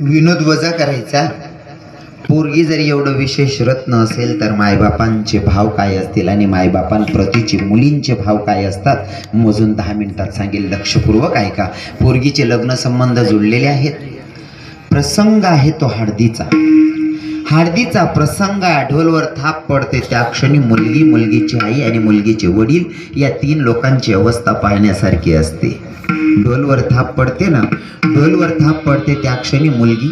विनोद वजा करायचा? पोरगी जर एवढं विशेष रत्न असेल तर मायबापांचे भाव काय असतील आणि मायबापांप्रतीचे मुलींचे भाव काय असतात? मोजून दहा मिनिटात सांगेल. लक्षपूर्वक ऐका. पोरगीचे लग्न संबंध जुळलेले आहेत. प्रसंग आहे तो हळदीचा. हळदीचा प्रसंग ढोलवर थाप पडते. त्या क्षणी मुलगी मुलगीची आई आणि मुलगीचे वडील या तीन लोकांची अवस्था पाहण्यासारखी असते. ढोलवर थाप पडते ना? ढोलवर थाप पडते त्या क्षणी मुलगी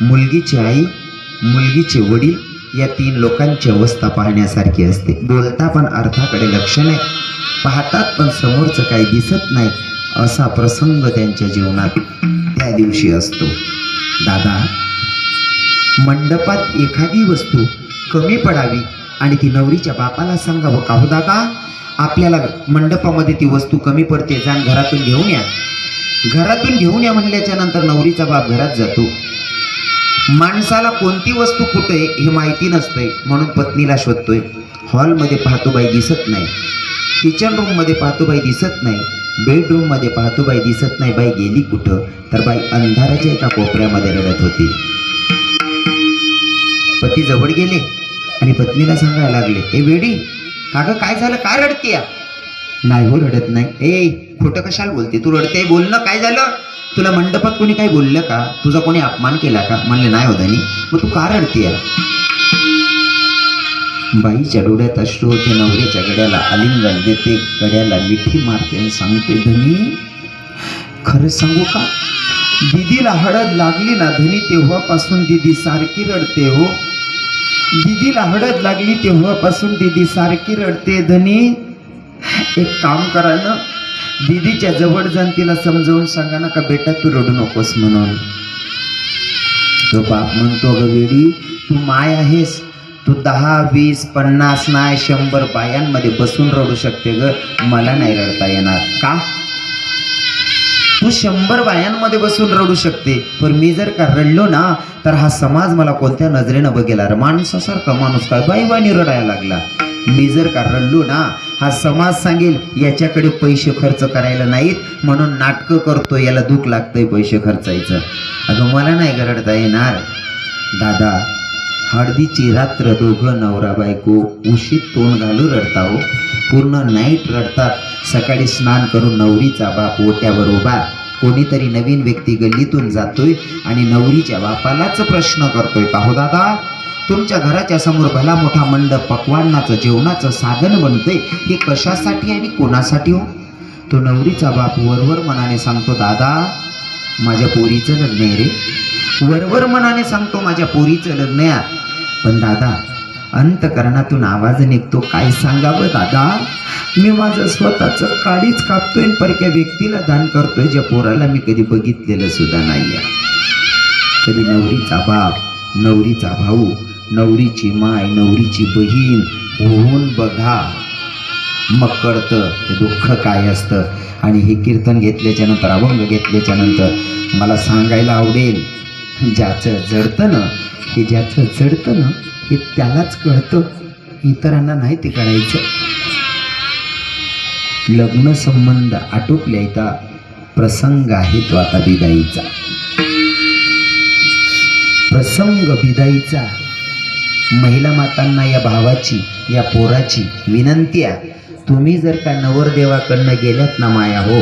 मुलगीची आई मुलगीचे वडील या तीन लोकांची अवस्था पाहण्यासारखी असते. बोलता पण अर्थाकडे लक्ष नाही. पाहतात पण समोरचं काही दिसत नाही असा प्रसंग त्यांच्या जीवनात त्या दिवशी असतो. दादा मंडपात एखादी वस्तू कमी पडावी आणि ती नवरीच्या बापाला सांगावं का हो दादा? आपल्याला मंडपामध्ये ती वस्तू कमी पडते जाण घरातून घेऊन या. घरातून घेऊन या म्हणल्याच्या नंतर नवरीचा बाप घरात जातो. माणसाला कोणती वस्तू कुठे हे माहिती नसतंय म्हणून पत्नीला शोधतोय. हॉलमध्ये पाहतो बाई दिसत नाही. किचन रूममध्ये पाहतो बाई दिसत नाही. बेडरूममध्ये पाहतो बाई दिसत नाही. बाई गेली कुठं? तर बाई अंधाराच्या एका कोपऱ्यामध्ये रडत होती. पती जवळ गेले आणि पत्नीला सांगायला लागले ए वेडी का काय झालं? का रडतीया नाही हो रडत नाही. ए खोटं कशाला बोलते? तू रडते? बोल ना काय झालं? तुला मंडपात कोणी काय बोललं का? तुझा कोणी अपमान केला का? म्हणले नाही हो मग तू का रडतीया बाईच्या डोळ्यात अश्रू होते नवऱ्याच्या गड्याला आलिंगन देते गड्याला मिठी मारते आणि सांगते धनी खरं सांगू का? दिदीला हळद लागली ना धनी तेव्हापासून दिदी सारखी रडते हो. दिदीला हडद लागली तेव्हापासून दिदी सारखी रडते धनी. एक काम करा ना दिदीच्या जवळ जाऊन तिला समजावून सांगा ना का बेटा तू रडू नकोस म्हणून. तो बाप म्हणतो ग वेडी तू माय आहेस. तू दहा वीस पन्नास नाही शंभर बायांमध्ये बसून रडू शकते ग. मला नाही रडता येणार. का? तू शंभर बायांमध्ये बसून रडू शकते. पण मी जर का रडलो ना तर हा समाज मला कोणत्या नजरेनं बघेल? अरे माणसासारखा माणूस काय बाई रडायला लागला? मी जर का रडलो ना हा समाज सांगेल याच्याकडे पैसे खर्च करायला नाहीत म्हणून नाटकं करतो याला दुःख लागतंय पैसे खर्चायचं. अगं मला नाही गरडता रडता येणार. दादा हळदीची रात्र दोघं नवरा बायको उशीत तोंड घालू रडता हो. पूर्ण नाईट रडतात. सकाळी स्नान करून नवरीचा बाप ओट्यावर उभा कोणीतरी नवीन व्यक्ती गल्लीतून जातोय आणि नवरीच्या बापालाच प्रश्न करतोय का हो दादा? तुमच्या घराच्या समोर भला मोठा मंडप पकवानाचं जेवणाचं साधन बनतंय हे कशासाठी आणि कोणासाठी हो? तो नवरीचा बाप वरवर मनाने सांगतो दादा माझ्या पोरीचं लग्न आहे रे. वरवर मनाने सांगतो माझ्या पोरीचं लग्न आहे. पण दादा अंतकरणातून आवाज निघतो. काय सांगावं दादा? मी माझं स्वतःचं काडीच कापतोय परक्या व्यक्तीला दान करतोय. ज्या पोराला मी कधी बघितलेलं सुद्धा नाही कधी नवरीचा बाप नवरीचा भाऊ नवरीची माय नवरीची बहीण होऊन बघा. मग कळतं ते दुःख काय असतं. आणि हे कीर्तन घेतल्याच्या नंतर अभंग घेतल्याच्या नंतर मला सांगायला आवडेल. ज्याचं जडतं ना हे ज्याचं जडतं ना हे त्यालाच कळतं. इतरांना नाही ते कळायचं. लग्न संबंध आटोपल्याचा प्रसंग आहे तो आता बिदाईचा. प्रसंग बिदाईचा. महिला मातांना या भावाची या पोराची विनंती आहे. तुम्ही जर का नवरदेवाकडनं गेल्यात ना माया हो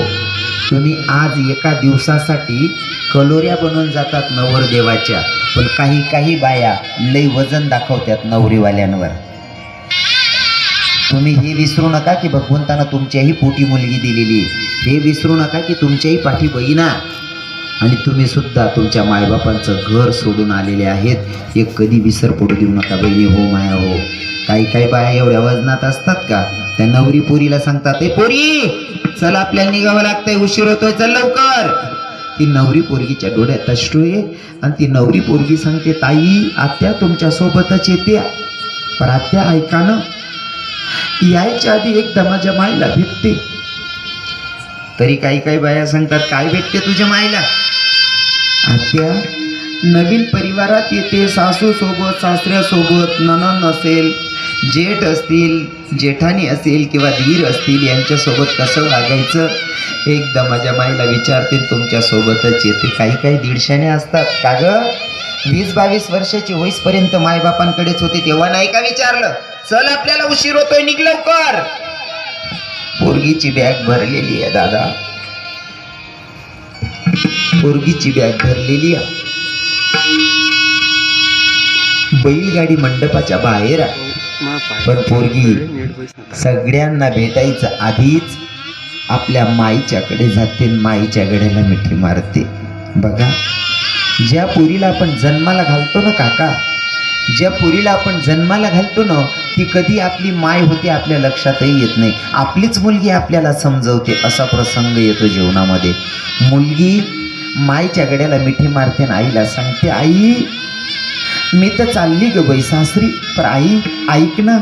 तुम्ही आज एका दिवसासाठी कलोऱ्या बनवून जातात नवरदेवाच्या. पण काही काही बाया लई वजन दाखवतात नवरीवाल्यांवर. तुम्ही हे विसरू नका की भगवंतानं तुमच्याही पोटी मुलगी दिलेली हे विसरू नका की तुमच्याही पाठी बहिणा आणि तुम्ही सुद्धा तुमच्या मायबापांचं घर सोडून आलेले आहेत. हे कधी विसर पडू देऊ नका बहिणी हो माया हो. काही काही बाया एवढ्या वजनात असतात का? त्या नवरी पोरीला सांगतात ए पोरी! चल आपल्याला निघावं लागतंय. उशीर होतोय. चल लवकर. ती नवरी पोरगीच्या डोळ्यात अश्रू आहे. आणि ती नवरी पोरगी सांगते ताई आत्या तुमच्या सोबतच येते. पण आत्या ऐका ना यायच्या आधी एकदा माझ्या माईला भेटते. तरी काही काही बाया सांगतात काय भेटते तुझ्या माईला आत्या नवीन परिवारात येते. सासू सोबत सासऱ्यासोबत ननन असेल जेठ असतील जेठाणी असेल किंवा धीर असतील यांच्यासोबत कसं वागायचं? एकदा माझ्या माईला विचारतील तुमच्यासोबतच येते काही काही दीडशाने असतात का ग? वीस बावीस वर्षाची होईसपर्यंत मायबापांकडेच होते तेव्हा नाही का विचारलं? चल आपल्याला उशीर होतोय निघ लवकर. पोरगीची बॅग भरलेली आहे दादा. पोरगीची बॅग भरलेली आहे. बैलगाडी मंडपाच्या बाहेर आहे. पण पोरगी सगळ्यांना भेटायचं आधीच आपल्या माईच्याकडे जाते माईच्या गड्याला मिठी मारते. बघा ज्या पोरीला आपण जन्माला घालतो ना काका ज्या पोरीला आपण जन्माला घालतो ना ती कधी आपली माय होते आपल्या लक्षातही येत नाही. आपलीच मुलगी आपल्याला समजवते असा प्रसंग येतो जीवनामध्ये. मुलगी माईच्या गड्याला मिठी मारते आणि आईला सांगते आई मी तर चालली ग बाई सासरी पण आई ऐक ना.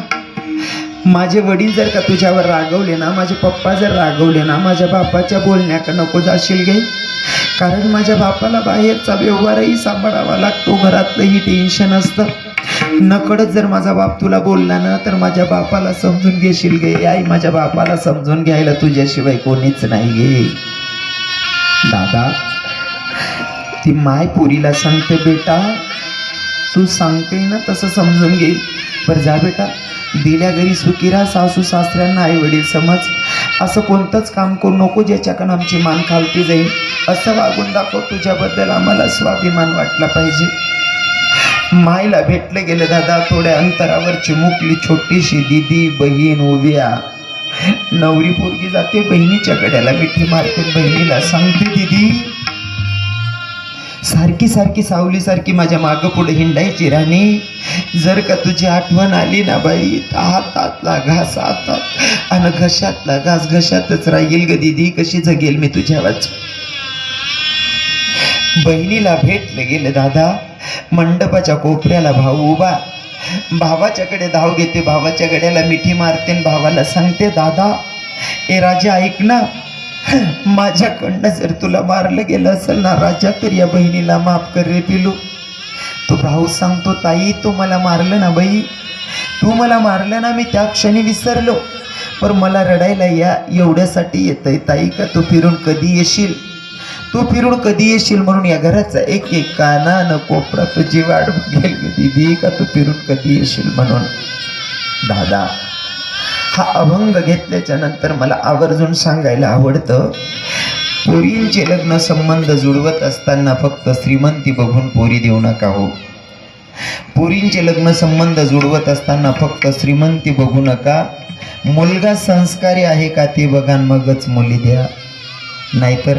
माझे वडील जर का तुझ्यावर रागवले ना माझे पप्पा जर रागवले ना माझ्या बापाच्या बोलण्याकडे नको जाशील गे. कारण माझ्या बापाला बाहेरचा व्यवहारही सांभाळावा लागतो घरातलंही टेन्शन असतं. नकडच जर माझा बाप तुला बोलला ना तर माझ्या बापाला समजून घेशील गे. आई माझ्या बापाला समजून घ्यायला तुझ्याशिवाय कोणीच नाही गे. दादा ती माय पुरीला सांगते बेटा तू सांगते ना तसं समजून घेईल. पर जा बेटा दिल्या घरी सुकिरा सासू सासऱ्यांना आई वडील समज. असं कोणतंच काम करू नको ज्याच्याकडं आमची मान खालती जाईल. असं वागून दाखव तुझ्याबद्दल आम्हाला स्वाभिमान वाटला पाहिजे. मायला भेटलं गेलं दादा थोड्या अंतरावर चिमुकली छोटीशी दिदी बहीण उभ्या. नवरी पोरगी जाते बहिणीच्या कड्याला मिठी मारते बहिणीला सांगते दिदी सारखी सारखी सावलीसारखी माझ्या मागं पुढे हिंडायची राणी. जर का तुझी आठवण आली ना बाई हातातला घास हातात आणि घशातला घास घशातच राहील ग दिदी कशी जगेल मी तुझ्या वाच बहिणीला भेटलं गेलं दादा मंडपाच्या कोपऱ्याला भाऊ उभा. भावाच्याकडे धाव घेते भावाच्या गड्याला मिठी मारते आणि भावाला सांगते दादा ए राजा ऐक ना माझ्याकडनं जर तुला मारलं गेलं असेल ना राजा तर या बहिणीला माफ कर रे पिलू. तो भाऊ सांगतो ताई तू मला मारलं ना बाई. तू मला मारलं ना मी त्या क्षणी विसरलो. पण मला रडायला या एवढ्यासाठी येतंय ताई का तू फिरून कधी येशील? तू फिरून कधी येशील म्हणून या घराचा एक एक काना न कोपरा तुझी वाट बघेल दिदी दीदी का तू फिरून कधी येशील म्हणून? दादा हा अभंग घेतल्याच्या नंतर मला आवर्जून सांगायला आवडतं. पोरींचे लग्न संबंध जुळवत असताना फक्त श्रीमंती बघून पोरी देऊ नका हो. पोरींचे लग्न संबंध जुळवत असताना फक्त श्रीमंती बघू नका. मुलगा संस्कारी आहे का ते बघा मगच मुली द्या. नाहीतर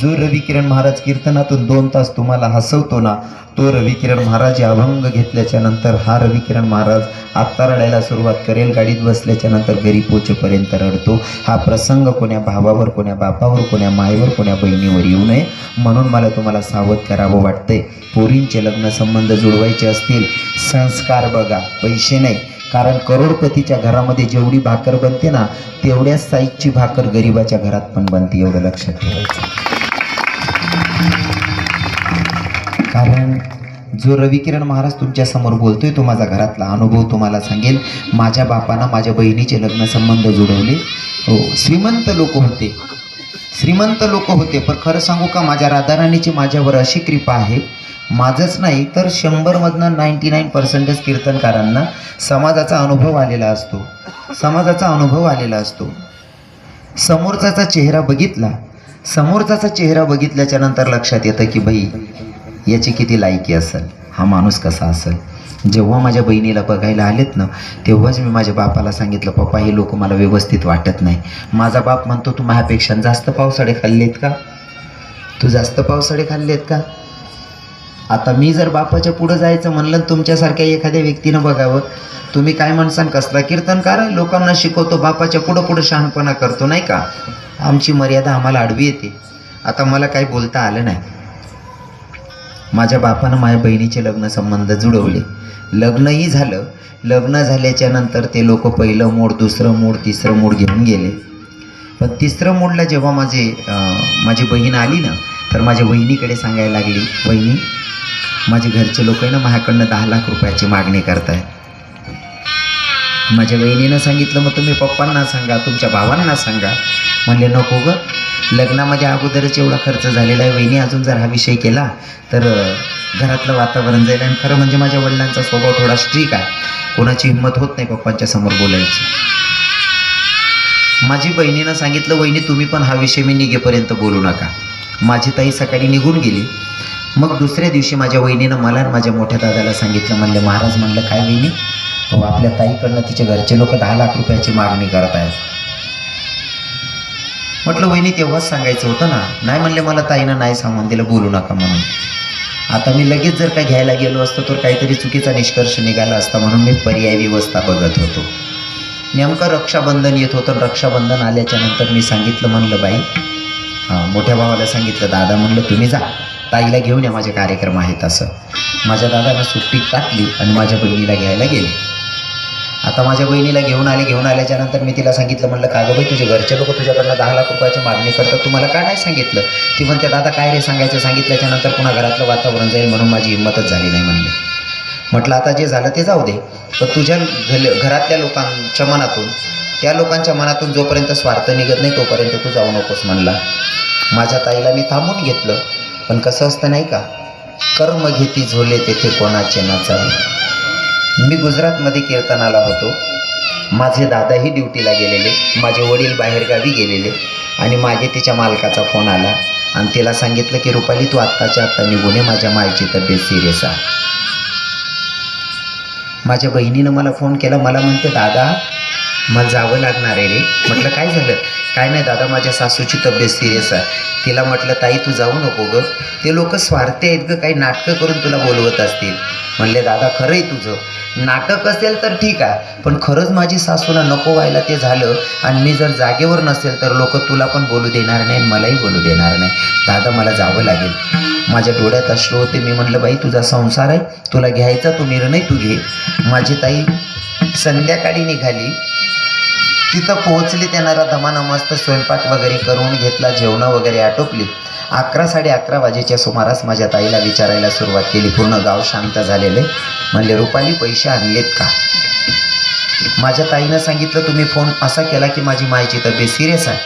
जो रविकिरण महाराज कीर्तनातून दोन तास तुम्हाला हसवतो ना तो रविकिरण महाराज अभंग घेतल्याच्या नंतर हा रविकिरण महाराज आत्ता रडायला सुरुवात करेल गाडीत बसल्याच्या नंतर घरी पोचेपर्यंत रडतो. हा प्रसंग कोण्या भावावर कोण्या बापावर कोण्या मायेवर कोण्या बहिणीवर येऊ नये म्हणून मला तुम्हाला सावध करावं वाटतंय. पोरींचे लग्न संबंध जुळवायचे असतील संस्कार बघा पैसे नाही. कारण करोडपतीच्या घरामध्ये जेवढी भाकर बनते ना तेवढ्याच साईजची भाकर गरिबाच्या घरात पण बनते एवढं लक्षात ठेवायचं. कारण जो रविकिरण महाराज तुमच्यासमोर बोलतोय तो माझा घरातला अनुभव तुम्हाला सांगेल. माझ्या बापानं माझ्या बहिणीचे लग्न संबंध जुळवले हो श्रीमंत लोक होते. श्रीमंत लोक होते पण खरं सांगू का माझ्या राधाराणीची माझ्यावर अशी कृपा आहे माझंच नाही तर शंभरमधनं नाईंटी नाईन पर्सेंटेज कीर्तनकारांना समाजाचा अनुभव आलेला असतो. समाजाचा अनुभव आलेला असतो. समोरचा चेहरा बघितला समोरचा चेहरा बघितल्याच्या नंतर लक्षात येतं की बाई याची किती लायकी असेल हा माणूस कसा असेल? जेव्हा माझ्या बहिणीला बघायला आलेत ना तेव्हाच मी माझ्या बापाला सांगितलं पप्पा हे लोक मला व्यवस्थित वाटत नाही. माझा बाप म्हणतो तू माझ्यापेक्षा जास्त पावसाळे खाल्लेत का? तू जास्त पावसाळे खाल्लेत का? आता मी जर बापाच्या पुढं जायचं म्हणलं तुमच्यासारख्या एखाद्या व्यक्तीनं बघावं तुम्ही काय म्हणसान कसला कीर्तनकार लोकांना शिकवतो बापाच्या पुढं पुढं शहाणपणा करतो नाही का? आमची मर्यादा आम्हाला आडवी येते. आता मला काही बोलता आलं नाही. माझ्या बापानं माझ्या बहिणीचे लग्न संबंध जुळवले लग्नही झालं. लग्न झाल्याच्यानंतर ते लोक पहिलं मोड दुसरं मोड तिसरं मोड घेऊन गेले. पण तिसरं मोडला जेव्हा माझे माझी बहीण आली ना तर माझ्या वहिनीकडे सांगायला लागली वहिनी माझे घरचे लोक आहे ना माझ्याकडनं दहा लाख रुपयाची मागणी करताय. माझ्या बहिणीनं सांगितलं मग तुम्ही पप्पांना सांगा तुमच्या भावांना सांगा. म्हणले नको ग लग्नामध्ये अगोदरच एवढा खर्च झालेला आहे. वहिनी अजून जर हा विषय केला तर घरातलं वातावरण जाईल आणि खरं म्हणजे माझ्या वडिलांचा स्वभाव थोडा स्ट्रिक आहे. कोणाची हिंमत होत नाही पप्पांच्या समोर बोलायची. माझी बहिणीनं सांगितलं वहिनी तुम्ही पण हा विषय मी निघेपर्यंत बोलू नका. माझी ताई सकाळी निघून गेली. मग दुसऱ्या दिवशी माझ्या वहिनीनं मला आणि माझ्या मोठ्या दादाला सांगितलं म्हणले महाराज म्हणलं काय वहिनी? हो आपल्या ताईकडनं तिच्या घरचे लोक दहा लाख रुपयाची मागणी करत आहेत. म्हटलं वहिनी तेव्हाच सांगायचं होतं ना. नाही म्हणले मला ताईनं नाही सांगून दिलं बोलू नका म्हणून. आता मी लगेच जर काय घ्यायला गेलो असतो तर काहीतरी चुकीचा निष्कर्ष निघाला असता म्हणून मी पर्यायी व्यवस्था बघत होतो. नेमकं रक्षाबंधन येत होतं. रक्षाबंधन आल्याच्यानंतर मी सांगितलं म्हणलं बाई मोठ्या भावाला सांगितलं दादा म्हणलं तुम्ही जा. ताईला घेऊन या माझे कार्यक्रम आहेत असं. माझ्या दादाला सुट्टी टाकली आणि माझ्या बहिणीला घ्यायला गेले. आता माझ्या बहिणीला घेऊन आले घेऊन आल्याच्यानंतर मी तिला सांगितलं म्हणलं का गं बाई तुझे घरचे लोक तुझ्याकडनं दहा लाख रुपयाची मागणी करतात. तुम्हाला का नाही सांगितलं? ती म्हणते दादा काय रे सांगायचं? सांगितल्याच्यानंतर पुन्हा घरातलं वातावरण जाईल म्हणून माझी हिंमतच झाली नाही म्हणले. म्हटलं आता जे झालं ते जाऊ दे. पण तुझ्या घल घरातल्या लोकांच्या मनातून त्या लोकांच्या मनातून जोपर्यंत स्वार्थ निघत नाही तोपर्यंत तू जाऊ नकोस म्हणला. माझ्या ताईला मी थांबून घेतलं. पण कसं असतं नाही का? कर्म घेती झोले तेथे कोणाचे नाचावे. मी गुजरातमध्ये कीर्तनाला होतो. माझे दादाही ड्युटीला गेलेले. माझे वडील बाहेरगावी गेलेले. आणि मागे तिच्या मालकाचा फोन आला. आणि तिला सांगितलं की रुपाली तू आत्ताच्या आत्ता निघून ये. माझ्या मायची तब्येत सिरियस आहे. माझ्या बहिणीनं मला फोन केला. मला म्हणते दादा मला जावं लागणार आहे रे. म्हटलं काय झालं? काय नाही दादा माझ्या सासूची तब्येत सिरियस आहे. तिला म्हटलं ताई तू जाऊ नको गं. ते लोक स्वार्थी आहेत गं. काही नाटकं करून तुला बोलवत असतील. म्हणले दादा खरं आहे तुझं. नाटक असेल तर ठीक आहे पण खरंच माझी सासूला नको व्हायला ते झालं आणि मी जर जागेवर नसेल तर लोक तुला पण बोलू देणार नाही आणि मलाही बोलू देणार नाही. दादा मला जावं लागेल. माझ्या डोळ्यात अश्रू होते. मी म्हटलं बाई तुझा संसार आहे. तुला घ्यायचा तो निर्णय तू घे. माझी ताई संध्याकाळी निघाली. तिथं पोहोचली त्यांना धमाना मस्त स्वयंपाक वगैरे करून घेतला जेवणं वगैरे आटोपली. अकरा साडे अकरा वाजेच्या सुमारास माझ्या ताईला विचारायला सुरुवात केली. पूर्ण गाव शांत झालेले. म्हणले रुपाली पैसे आणलेत का? माझ्या ताईनं सांगितलं तुम्ही फोन असा केला की माझी मायची तब्येत सिरियस आहे.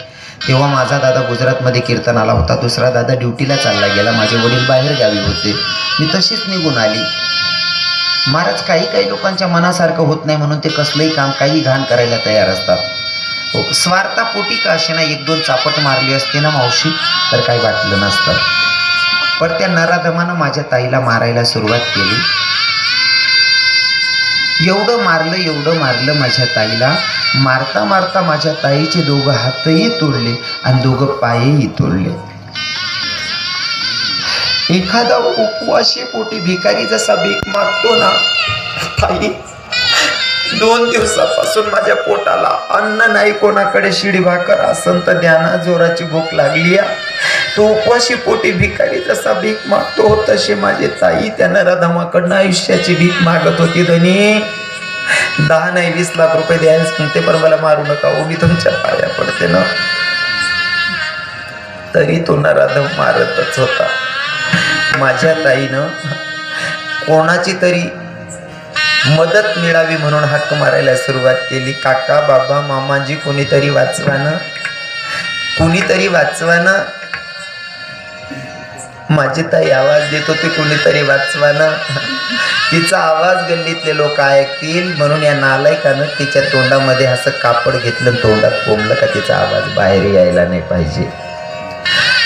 तेव्हा माझा दादा गुजरातमध्ये कीर्तनाला होता. दुसरा दादा ड्युटीला चालला गेला. माझे वडील बाहेर गावी होते. मी तशीच निघून आली. महाराज काही काही लोकांच्या मनासारखं होत नाही म्हणून ते कसलंही काम काही घाण करायला तयार असतात. स्वार्थापोटी का असे ना एक दोन चापट मारली असते ना मावशी? तर काही वाटलं नसतं. पण त्या नराधमानं माझ्या ताईला मारायला सुरुवात केली. एवढं मारलं एवढं मारलं माझ्या ताईला. मारता मारता माझ्या ताईचे दोघं हातही तोडले आणि दोघं पायही तोडले. एखादा उपवाशी पोटी भिकारी जसा भीक मागतो ना ताई दोन दिवसापासून माझ्या पोटाला अन्न नाही कोणाकडे शिडी भाकर असन तर ध्याना जोराची भूक लागली तो उपवाशी पोटी भिकारी जसा भीक मागतो तसे माझे ताई त्यानं रधमाकडनं आयुष्याची भीक मागत होती धनी. दहा नाही वीस लाख रुपये द्यायला सांगते पण मला मारू नका हो मी तुमच्या पाया पडते ना. तरी तो नराधम मारतच होता. माझ्या ताईनं कोणाची तरी मदत मिळावी म्हणून हाक मारायला सुरुवात केली. काका बाबा मामाजी कोणीतरी वाचवानं कुणीतरी वाचवानं माझी ताई आवाज देत होती कुणीतरी वाचवानं. तिचा आवाज गल्लीतले लोक ऐकतील. म्हणून या नालायकानं तिच्या तोंडामध्ये असं कापड घेतलं तोंडात कोंबलं का तिचा आवाज बाहेर यायला नाही पाहिजे.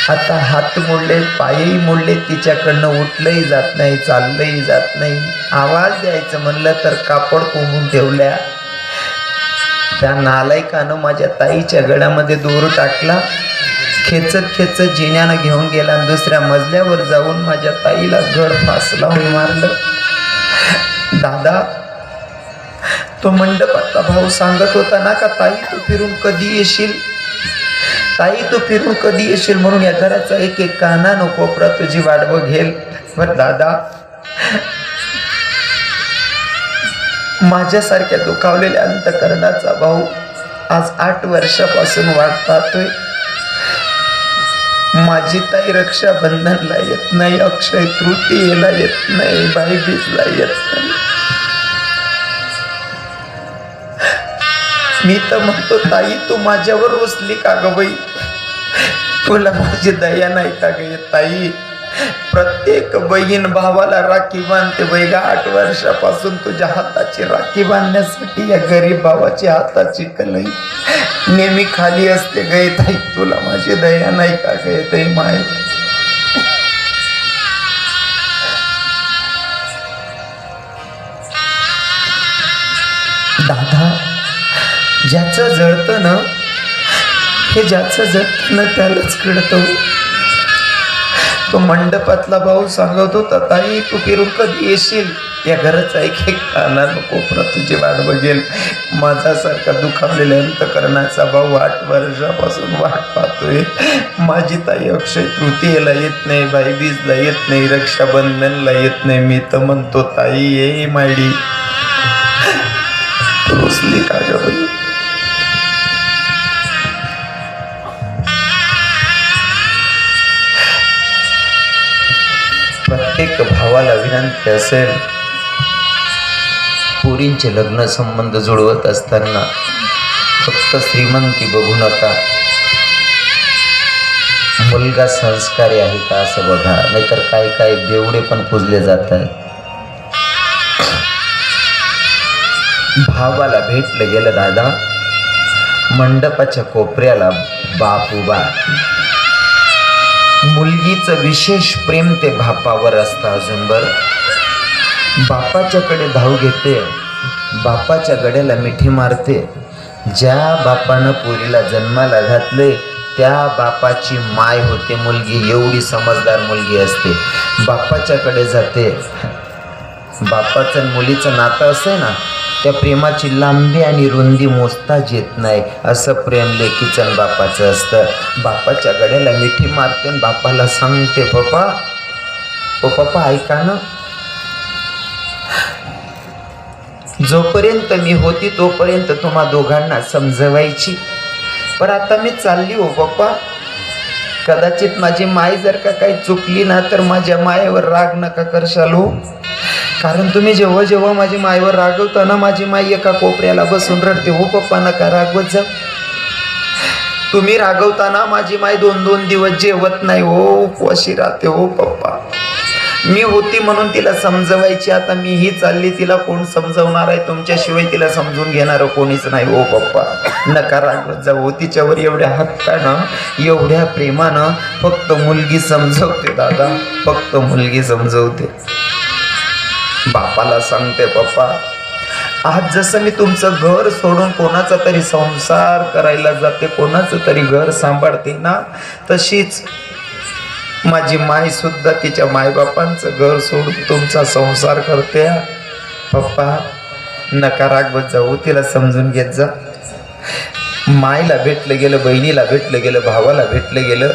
आता हात मोडले पायही मोडले तिच्याकडनं उठलंही जात नाही चाललंही जात नाही. आवाज द्यायचं म्हणलं तर कापड कोंबून ठेवल्या. त्या नालायकानं माझ्या ताईच्या गळ्यामध्ये दोर टाकला. खेचत खेचत जिन्यानं घेऊन गेला. आणि दुसऱ्या मजल्यावर जाऊन माझ्या ताईला घड फास लावून मारलं. दादा तो मंडपातला भाऊ सांगत होता ना का ताई तू फिरून कधी येशील? ताई तू फिरून कधी येशील म्हणून या घराचा एक एक काना नो कोपरा तुझी वाट बघेल बर दादा. माझ्यासारख्या दुखावलेल्या अंतकरणाचा भाऊ आज आठ वर्षापासून वाट पाहतोय. माझी ताई रक्षाबंधनला येत नाही अक्षय तृतीयेला येत नाही भाईबीजला येत नाही. मी तर म्हणतो ताई तू माझ्यावर रुसली का ग बाई? तुला माझी दया नाही का ग ताई? प्रत्येक बहीण भावाला राखी बांधते बैगा आठ वर्षापासून तुझ्या हाताची राखी बांधण्यासाठी या गरीब भावाची हाताची कलई नेहमी खाली असते गे ताई. तुला माझी दया नाही का गे ताई? माय ज्याचं जळतं ना हे ज्याचं जळतं ना त्यालाच कळतं. तो मंडपातला भाऊ सांगत होता ताई तू फिरून कधी येशील? या घराचा एक एक काना कोपरा तुझी वाट बघेल. माझ्यासारखा दुखावलेल्या अंतकरणाचा भाऊ आठ वर्षापासून वाट पाहतोय. माझी ताई अक्षय तृतीयेला येत नाही भाईबीजला येत नाही रक्षाबंधनला येत नाही. मी तर म्हणतो ताई ये मायडी रुसली का प्रत्येक भावाला विनंती असेल? पुरींचे लग्न संबंध जुळवत असताना फक्त श्रीमंती बघू नका. मुलगा संस्कारी आहे का असं बघा. नाहीतर काही काही बेवडे पण पुजले जात आहेत भावाला भेटलं गेलं दादा. मंडपाच्या कोपऱ्याला बाप उभा मुलगीचं विशेष प्रेम ते बापावर असतं अजून बर. बापाच्याकडे धाव घेते बापाच्या गड्याला मिठी मारते. ज्या बापानं पोरीला जन्माला घातले त्या बापाची माय होते मुलगी एवढी समजदार मुलगी असते. बापाच्याकडे जाते. बापाचं मुलीचं नातं असे ना त्या प्रेमाची लांबी आणि रुंदी मोजताच येत नाही. असं प्रेम लेकीचं बापाचं असतं. बापाच्या गड्याला मिठी मारते आणि बापाला सांगते पप्पा ओ पप्पा ऐका ना. जोपर्यंत मी होती तोपर्यंत तुम्हा दोघांना समजवायची. पण आता मी चालली हो पप्पा. कदाचित माझी माय जर का काही चुकली ना तर माझ्या मायेवर राग नका करशाल हो. कारण तुम्ही जेव्हा जेव्हा माझी मायवर रागवता ना माझी माई एका कोपऱ्याला बसून रडते हो पप्पा नका रागवत जा. तुम्ही रागवताना माझी माय दोन दोन दिवस जेवत नाही. हो उपवाशी राहते हो पप्पा. मी होती म्हणून तिला समजवायची. आता मी ही चालली तिला कोण समजवणार आहे? तुमच्याशिवाय तिला समजून घेणार कोणीच नाही. हो पप्पा नका रागवत जाऊ हो, तिच्यावर एवढ्या हक्कानं एवढ्या प्रेमानं फक्त मुलगी समजवते दादा. फक्त मुलगी समजवते. बापाला सांगते पप्पा आज जसं मी तुमचं घर सोडून कोणाचा तरी संसार करायला जाते कोणाचं तरी घर सांभाळते ना तशीच माझी माय सुद्धा तिच्या मायबापांचं घर सोडून तुमचा संसार करते. पप्पा नका रागवत जाऊ तिला समजून घेत जा. मायला भेटलं गेलं बहिणीला भेटलं गेलं भावाला भेटलं गेलं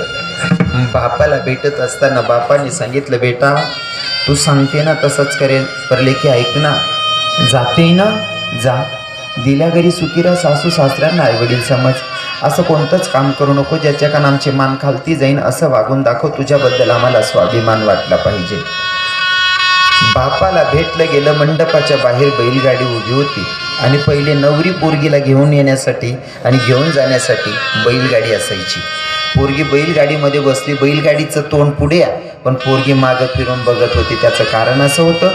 बापाला भेटत असताना बापाने सांगितलं बेटा तू सांगते ना तसंच करेल परले की ऐक ना. जाते ना जा. दिल्या घरी सुखीरा सासू सासऱ्यांना आईवडील समज. असं कोणतंच काम करू नको ज्याच्या कान आमची मान खालती जाईन असं वागून दाखव. तुझ्याबद्दल आम्हाला स्वाभिमान वाटला पाहिजे. बापाला भेटलं गेलं मंडपाच्या बाहेर बैलगाडी उभी होती. आणि पहिले नवरी पोरगीला घेऊन येण्यासाठी आणि घेऊन जाण्यासाठी बैलगाडी असायची. पोरगी बैलगाडीमध्ये बसली बैलगाडीचं तोंड पुढे आहे पण पोरगी मागं फिरून बघत होती. त्याचं कारण असं होतं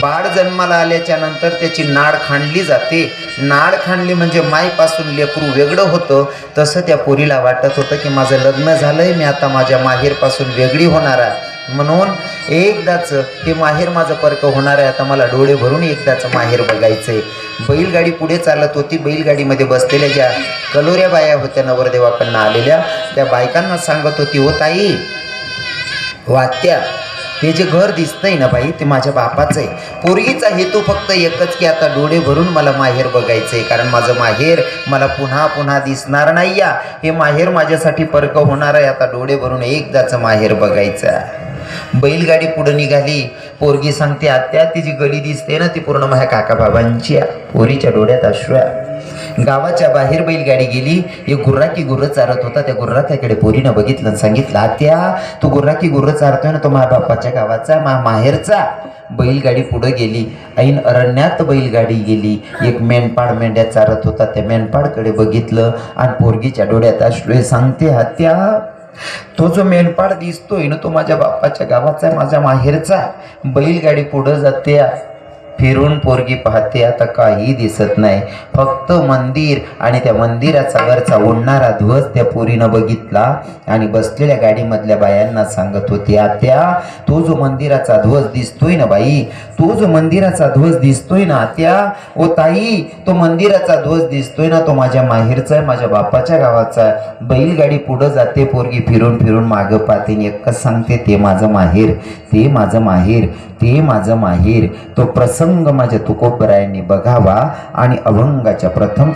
बाळ जन्माला आल्याच्यानंतर त्याची नाड खांडली जाते. नाड खांडली म्हणजे माईपासून लेकरू वेगळं होतं. तसं त्या पोरीला वाटत होतं की माझं लग्न झालंय मी आता माझ्या माहेरपासून वेगळी होणार आहे. म्हणून एकदाच हे माहेर माझं पर्क होणार आहे. आता मला डोळे भरून एकदाच माहेर बघायचंय. बैलगाडी पुढे चालत होती. बैलगाडीमध्ये बसलेल्या ज्या कलोऱ्या बाया होत्या नवरदेवाकडनं आलेल्या त्या बायकांना सांगत होती हो ताई वात्या हे जे घर दिसतंय ना बाई ते माझ्या बापाचं आहे. पोरगीचा हेतू फक्त एकच की आता डोळे भरून मला माहेर बघायचं आहे कारण माझं माहेर मला पुन्हा पुन्हा दिसणार नाही या हे माहेर माझ्यासाठी पर्क होणार आहे. आता डोळे भरून एकदाचं माहेर बघायचं आहे. बैलगाडी पुढे निघाली. पोरगी सांगते आत्या ती जी गली दिसते ना ती पूर्ण माझ्या काका बाबांची पोरीच्या डोळ्यात अश्रुया गावाच्या बाहेर बैलगाडी गेली. एक गुर्राकी गुर्र चारत होता. त्या गुर्राक्याकडे पोरीनं बघितलं आणि सांगितलं आत्या तू गुर्राकी गुर्र चारतोय ना तो माझ्या बापाच्या गावाचा मा माहेरचा. बैलगाडी पुढे गेली. ऐन अरण्यात बैलगाडी गेली. एक मेंढपाळ मेंढ्या चारत होता. त्या मेंढपाळकडे बघितलं आणि पोरगीच्या डोळ्यात अश्रुय सांगते हत्या तो जो मेंढपाळ दिसतोय ना तो माझ्या बाप्पाच्या गावाचा आहे माझ्या माहेरचा आहे. बैलगाडी पुढं जाते फिरून पोरगी पाहते आता काही दिसत नाही. फक्त मंदिर आणि त्या मंदिराचा वरचा उडणारा ध्वज त्या पोरीनं बघितला आणि बसलेल्या गाडीमधल्या बायांना सांगत होती आत्या तो जो मंदिराचा ध्वज दिसतोय ना बाई तो जो मंदिराचा ध्वज दिसतोय ना आत्या ओ ताई तो मंदिराचा ध्वज दिसतोय ना तो माझ्या माहेरचा आहे माझ्या बापाच्या गावाचा आहे. बैलगाडी पुढं जाते पोरगी फिरून फिरून मागं पाहते एकच सांगते ते माझं माहेर ते माझं माहेर ते माझं माहीर. तो प्रसंग माझ्या तुकोबरायांनी बघावा आणि अभंगाच्या प्रथम